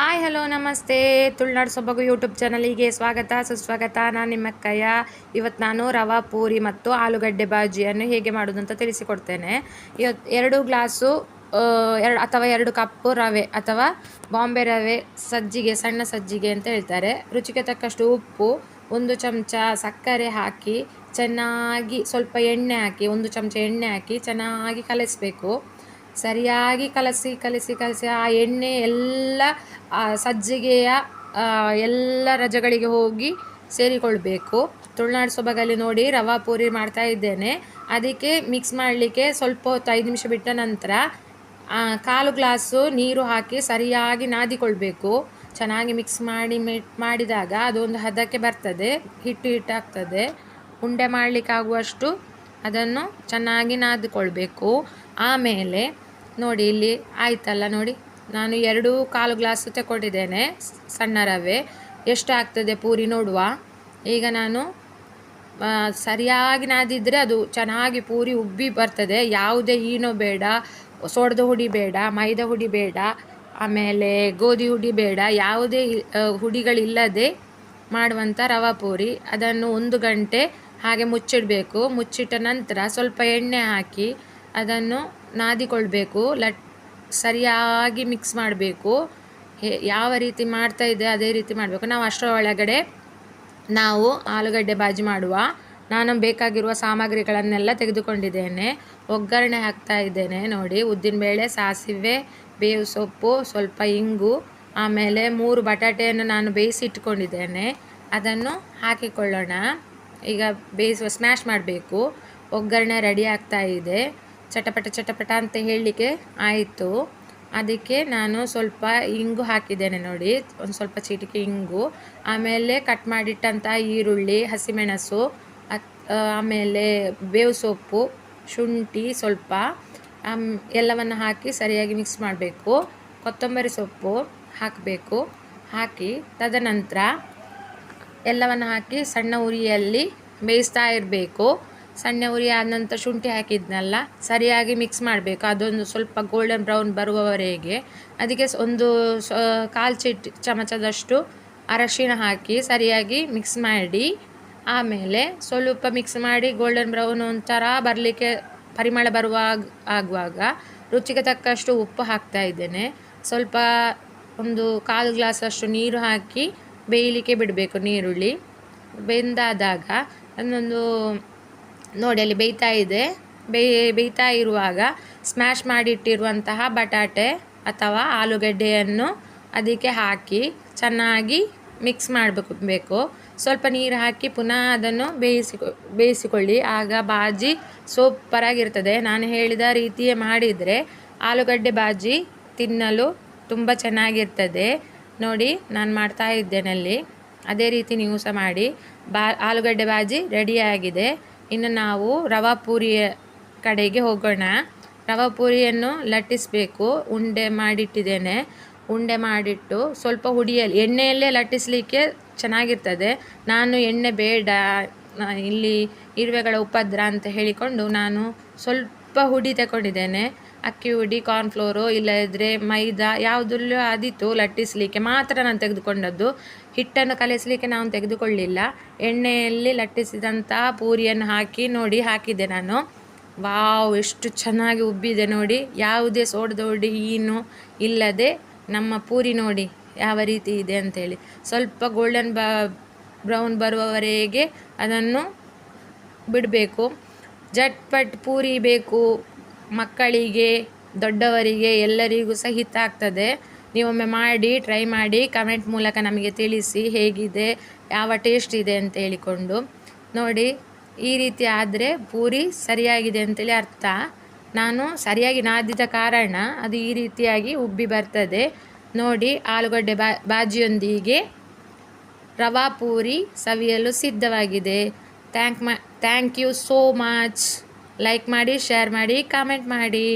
Hi hello ನಮಸ್ತೆ. ತುಳುನಾಡು ಸೊಬಗು YouTube ಚಾನಲಿಗೆ ಸ್ವಾಗತ, ಸುಸ್ವಾಗತ. ನಾನು ನಿಮ್ಮ ಅಕ್ಕಯ್ಯ. ಇವತ್ತು ನಾನು ರವಾ, ಪೂರಿ ಮತ್ತು ಆಲೂಗಡ್ಡೆ ಬಾಜಿಯನ್ನು ಹೇಗೆ ಮಾಡೋದು ಅಂತ ತಿಳಿಸಿಕೊಡ್ತೇನೆ. ಇವತ್ತು ಎರಡು ಗ್ಲಾಸು ಎರಡು, ಅಥವಾ ಎರಡು ಕಪ್ಪು ರವೆ ಅಥವಾ ಬಾಂಬೆ ರವೆ ಸಜ್ಜಿಗೆ, ಸಣ್ಣ ಸಜ್ಜಿಗೆ ಅಂತ ಹೇಳ್ತಾರೆ. ರುಚಿಗೆ ತಕ್ಕಷ್ಟು ಉಪ್ಪು, ಒಂದು ಚಮಚ ಸಕ್ಕರೆ ಹಾಕಿ, ಚೆನ್ನಾಗಿ ಸ್ವಲ್ಪ ಎಣ್ಣೆ ಹಾಕಿ, ಒಂದು ಚಮಚ ಎಣ್ಣೆ ಹಾಕಿ ಚೆನ್ನಾಗಿ ಕಲಿಸ್ಬೇಕು. ಸರಿಯಾಗಿ ಕಲಸಿ ಕಲಸಿ ಕಲಸಿ ಆ ಎಣ್ಣೆ ಎಲ್ಲ ಸಜ್ಜಿಗೆಯ ಎಲ್ಲ ರಜಗಳಿಗೆ ಹೋಗಿ ಸೇರಿಕೊಳ್ಬೇಕು. ತುಳುನಾಡು ಸೊಬಗಲ್ಲಿ ನೋಡಿ ರವಾ ಪೂರಿ ಮಾಡ್ತಾ ಇದ್ದೇನೆ. ಅದಕ್ಕೆ ಮಿಕ್ಸ್ ಮಾಡಲಿಕ್ಕೆ ಸ್ವಲ್ಪ ಹೊತ್ತು, ಐದು ನಿಮಿಷ ಬಿಟ್ಟ ನಂತರ ಕಾಲು ಗ್ಲಾಸು ನೀರು ಹಾಕಿ ಸರಿಯಾಗಿ ನಾದಿಕೊಳ್ಬೇಕು. ಚೆನ್ನಾಗಿ ಮಿಕ್ಸ್ ಮಾಡಿ ಮಿಟ್ ಮಾಡಿದಾಗ ಅದೊಂದು ಹದಕ್ಕೆ ಬರ್ತದೆ, ಹಿಟ್ಟು ಹಿಟ್ಟಾಗ್ತದೆ ಉಂಡೆ ಮಾಡಲಿಕ್ಕಾಗುವಷ್ಟು ಅದನ್ನು ಚೆನ್ನಾಗಿ ನಾದಿಕೊಳ್ಬೇಕು. ಆಮೇಲೆ ನೋಡಿ, ಇಲ್ಲಿ ಆಯ್ತಲ್ಲ ನೋಡಿ. ನಾನು ಎರಡು ಕಾಲು ಗ್ಲಾಸು ತಗೊಂಡಿದ್ದೇನೆ, ಸಣ್ಣ ರವೆ. ಎಷ್ಟು ಆಗ್ತದೆ ಪೂರಿ ನೋಡುವ. ಈಗ ನಾನು ಸರಿಯಾಗಿ ನಾದಿದ್ರೆ ಅದು ಚೆನ್ನಾಗಿ ಪೂರಿ ಉಬ್ಬಿ ಬರ್ತದೆ. ಯಾವುದೇ ಈನೋ ಬೇಡ, ಸೋಡದ ಹುಡಿ ಬೇಡ, ಮೈದಾ ಹುಡಿ ಬೇಡ, ಆಮೇಲೆ ಗೋಧಿ ಹುಡಿ ಬೇಡ, ಯಾವುದೇ ಹುಡಿಗಳಿಲ್ಲದೆ ಮಾಡುವಂಥ ರವಾ ಪೂರಿ. ಅದನ್ನು ಒಂದು ಗಂಟೆ ಹಾಗೆ ಮುಚ್ಚಿಡಬೇಕು. ಮುಚ್ಚಿಟ್ಟ ನಂತರ ಸ್ವಲ್ಪ ಎಣ್ಣೆ ಹಾಕಿ ಅದನ್ನು ನಾದಿಕೊಳ್ಬೇಕು, ಲಟ್, ಸರಿಯಾಗಿ ಮಿಕ್ಸ್ ಮಾಡಬೇಕು. ಯಾವ ರೀತಿ ಮಾಡ್ತಾ ಇದೆ ಅದೇ ರೀತಿ ಮಾಡಬೇಕು. ನಾವು ಅಷ್ಟರ ಒಳಗಡೆ ನಾವು ಆಲೂಗಡ್ಡೆ ಬಾಜಿ ಮಾಡುವ. ನಾನು ಬೇಕಾಗಿರುವ ಸಾಮಗ್ರಿಗಳನ್ನೆಲ್ಲ ತೆಗೆದುಕೊಂಡಿದ್ದೇನೆ. ಒಗ್ಗರಣೆ ಹಾಕ್ತಾ ಇದ್ದೇನೆ ನೋಡಿ. ಉದ್ದಿನಬೇಳೆ ಸಾಸಿವೆ, ಬೇವು ಸೊಪ್ಪು, ಸ್ವಲ್ಪ ಇಂಗು, ಆಮೇಲೆ ಮೂರು ಬಟಾಟೆಯನ್ನು ನಾನು ಬೇಯಿಸಿ ಇಟ್ಕೊಂಡಿದ್ದೇನೆ. ಅದನ್ನು ಹಾಕಿಕೊಳ್ಳೋಣ. ಈಗ ಬೇಯಿಸುವ ಸ್ಮ್ಯಾಶ್ ಮಾಡಬೇಕು. ಒಗ್ಗರಣೆ ರೆಡಿ ಆಗ್ತಾ ಇದೆ. ಚಟಪಟ ಚಟಪಟ ಅಂತ ಹೇಳಲಿಕ್ಕೆ ಆಯಿತು. ಅದಕ್ಕೆ ನಾನು ಸ್ವಲ್ಪ ಇಂಗು ಹಾಕಿದ್ದೇನೆ ನೋಡಿ, ಒಂದು ಸ್ವಲ್ಪ ಚಿಟಿಕೆ ಇಂಗು. ಆಮೇಲೆ ಕಟ್ ಮಾಡಿಟ್ಟಂಥ ಈರುಳ್ಳಿ, ಹಸಿಮೆಣಸು ಆಮೇಲೆ ಬೇವು ಸೊಪ್ಪು, ಶುಂಠಿ ಸ್ವಲ್ಪ ಎಲ್ಲವನ್ನು ಹಾಕಿ ಸರಿಯಾಗಿ ಮಿಕ್ಸ್ ಮಾಡಬೇಕು. ಕೊತ್ತಂಬರಿ ಸೊಪ್ಪು ಹಾಕಬೇಕು. ಹಾಕಿ ತದನಂತರ ಎಲ್ಲವನ್ನು ಹಾಕಿ ಸಣ್ಣ ಉರಿಯಲ್ಲಿ ಬೇಯಿಸ್ತಾ ಇರಬೇಕು. ಸಣ್ಣ ಉರಿ ಆದ ನಂತರ ಶುಂಠಿ ಹಾಕಿದ್ನಲ್ಲ, ಸರಿಯಾಗಿ ಮಿಕ್ಸ್ ಮಾಡಬೇಕು. ಅದೊಂದು ಸ್ವಲ್ಪ ಗೋಲ್ಡನ್ ಬ್ರೌನ್ ಬರುವವರೆಗೆ. ಅದಕ್ಕೆ ಒಂದು ಕಾಲು ಚಿಟ್ ಚಮಚದಷ್ಟು ಅರಶಿನ ಹಾಕಿ ಸರಿಯಾಗಿ ಮಿಕ್ಸ್ ಮಾಡಿ, ಆಮೇಲೆ ಸ್ವಲ್ಪ ಮಿಕ್ಸ್ ಮಾಡಿ ಗೋಲ್ಡನ್ ಬ್ರೌನ್ ಒಂಥರ ಬರಲಿಕ್ಕೆ ಪರಿಮಳ ಬರುವಾಗ ಆಗುವಾಗ ರುಚಿಗೆ ತಕ್ಕಷ್ಟು ಉಪ್ಪು ಹಾಕ್ತಾ ಇದ್ದೇನೆ. ಸ್ವಲ್ಪ ಒಂದು ಕಾಲು ಗ್ಲಾಸಷ್ಟು ನೀರು ಹಾಕಿ ಬೇಯಲಿಕ್ಕೆ ಬಿಡಬೇಕು ನೀರುಳ್ಳಿ. ಬೆಂದಾದಾಗ ಅದೊಂದು ನೋಡಿ, ಅಲ್ಲಿ ಬೇಯ್ತಾ ಇದೆ. ಬೇಯ್, ಬೇಯ್ತಾ ಇರುವಾಗ ಸ್ಮ್ಯಾಶ್ ಮಾಡಿಟ್ಟಿರುವಂತಹ ಬಟಾಟೆ ಅಥವಾ ಆಲೂಗಡ್ಡೆಯನ್ನು ಅದಕ್ಕೆ ಹಾಕಿ ಚೆನ್ನಾಗಿ ಮಿಕ್ಸ್ ಮಾಡಬೇಕು. ಬೇಕು ಸ್ವಲ್ಪ ನೀರು ಹಾಕಿ ಪುನಃ ಅದನ್ನು ಬೇಯಿಸಿ ಬೇಯಿಸಿಕೊಳ್ಳಿ. ಆಗ ಬಾಜಿ ಸೂಪರಾಗಿರ್ತದೆ ನಾನು ಹೇಳಿದ ರೀತಿಯೇ ಮಾಡಿದರೆ ಆಲೂಗಡ್ಡೆ ಬಾಜಿ ತಿನ್ನಲು ತುಂಬ ಚೆನ್ನಾಗಿರ್ತದೆ. ನೋಡಿ, ನಾನು ಮಾಡ್ತಾ ಇದ್ದೇನೆ ಅಲ್ಲಿ. ಅದೇ ರೀತಿ ನೀವು ಸಹ ಮಾಡಿ. ಬಾ, ಆಲೂಗಡ್ಡೆ ಬಾಜಿ ರೆಡಿಯಾಗಿದೆ ಇನ್ನು ನಾವು ರವಾ ಪೂರಿಯ ಕಡೆಗೆ ಹೋಗೋಣ. ರವಾ ಪೂರಿಯನ್ನು ಲಟ್ಟಿಸಬೇಕು. ಉಂಡೆ ಮಾಡಿಟ್ಟಿದ್ದೇನೆ. ಉಂಡೆ ಮಾಡಿಟ್ಟು ಸ್ವಲ್ಪ ಹುಡಿಯಲ್ಲಿ, ಎಣ್ಣೆಯಲ್ಲೇ ಲಟ್ಟಿಸಲಿಕ್ಕೆ ಚೆನ್ನಾಗಿರ್ತದೆ. ನಾನು ಎಣ್ಣೆ ಬೇಡ ಇಲ್ಲಿ ಇರುವೆಗಳ ಉಪದ್ರ ಅಂತ ಹೇಳಿಕೊಂಡು ನಾನು ಸ್ವಲ್ಪ ಹುಡಿ ತಗೊಂಡಿದ್ದೇನೆ. ಅಕ್ಕಿ ಹುಡಿ ಕಾರ್ನ್ಫ್ಲೋರು ಇಲ್ಲದ್ರೆ ಮೈದಾ ಯಾವುದಲ್ಲೂ ಆದಿತ್ತು ಲಟ್ಟಿಸಲಿಕ್ಕೆ. ಮಾತ್ರ ನಾನು ತೆಗೆದುಕೊಂಡದ್ದು. ಹಿಟ್ಟನ್ನು ಕಲಿಸಲಿಕ್ಕೆ ನಾನು ತೆಗೆದುಕೊಳ್ಳಿಲ್ಲ. ಎಣ್ಣೆಯಲ್ಲಿ ಲಟ್ಟಿಸಿದಂಥ ಪೂರಿಯನ್ನು ಹಾಕಿ ನೋಡಿ ಹಾಕಿದ್ದೆ ನಾನು. ವಾವ್, ಎಷ್ಟು ಚೆನ್ನಾಗಿ ಉಬ್ಬಿದೆ ನೋಡಿ. ಯಾವುದೇ ಸೋಡದೋಡಿ ಏನು ಇಲ್ಲದೆ ನಮ್ಮ ಪೂರಿ ನೋಡಿ ಯಾವ ರೀತಿ ಇದೆ ಅಂಥೇಳಿ ಸ್ವಲ್ಪ ಗೋಲ್ಡನ್ ಬ ಬ್ರೌನ್ ಬರುವವರೆಗೆ ಅದನ್ನು ಬಿಡಬೇಕು. ಜಟ್ಪಟ್ ಪೂರಿ ಬೇಕು ಮಕ್ಕಳಿಗೆ, ದೊಡ್ಡವರಿಗೆ ಎಲ್ಲರಿಗೂ ಸಹ ಹಿತ ಆಗ್ತದೆ. ನೀವೊಮ್ಮೆ ಮಾಡಿ ಟ್ರೈ ಮಾಡಿ ಕಮೆಂಟ್ ಮೂಲಕ ನಮಗೆ ತಿಳಿಸಿ ಹೇಗಿದೆ, ಯಾವ ಟೇಸ್ಟ್ ಇದೆ ಅಂತ ಹೇಳಿಕೊಂಡು. ನೋಡಿ, ಈ ರೀತಿ ಆದರೆ ಪೂರಿ ಸರಿಯಾಗಿದೆ ಅಂತೇಳಿ ಅರ್ಥ. ನಾನು ಸರಿಯಾಗಿ ನಾದಿದ ಕಾರಣ ಅದು ಈ ರೀತಿಯಾಗಿ ಉಬ್ಬಿ ಬರ್ತದೆ. ನೋಡಿ, ಆಲೂಗಡ್ಡೆ ಬಾ, ಬಾಜಿಯೊಂದಿಗೆ ರವಾ ಪೂರಿ ಸವಿಯಲು ಸಿದ್ಧವಾಗಿದೆ. ಥ್ಯಾಂಕ್ ಮ thank you so much like ಮಾಡಿ ಶೇರ್ ಮಾಡಿ ಕಾಮೆಂಟ್ ಮಾಡಿ.